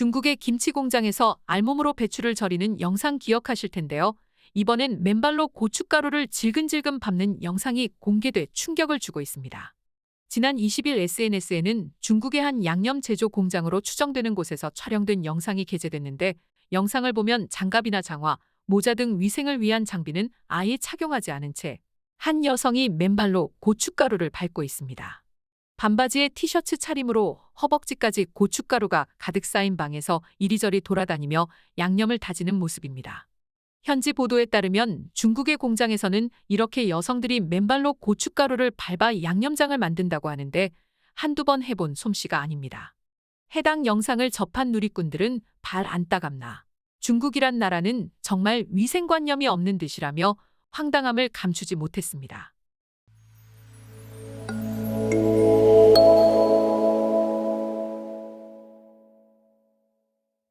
중국의 김치 공장에서 알몸으로 배추를 절이는 영상 기억하실 텐데요. 이번엔 맨발로 고춧가루를 질근질근 밟는 영상이 공개돼 충격을 주고 있습니다. 지난 20일 SNS에는 중국의 한 양념 제조 공장으로 추정되는 곳에서 촬영된 영상이 게재됐는데 영상을 보면 장갑이나 장화, 모자 등 위생을 위한 장비는 아예 착용하지 않은 채 한 여성이 맨발로 고춧가루를 밟고 있습니다. 반바지에 티셔츠 차림으로 허벅지까지 고춧가루가 가득 쌓인 방에서 이리저리 돌아다니며 양념을 다지는 모습입니다. 현지 보도에 따르면 중국의 공장에서는 이렇게 여성들이 맨발로 고춧가루를 밟아 양념장을 만든다고 하는데 한두 번 해본 솜씨가 아닙니다. 해당 영상을 접한 누리꾼들은 발 안 따갑나. 중국이란 나라는 정말 위생관념이 없는 듯이라며 황당함을 감추지 못했습니다.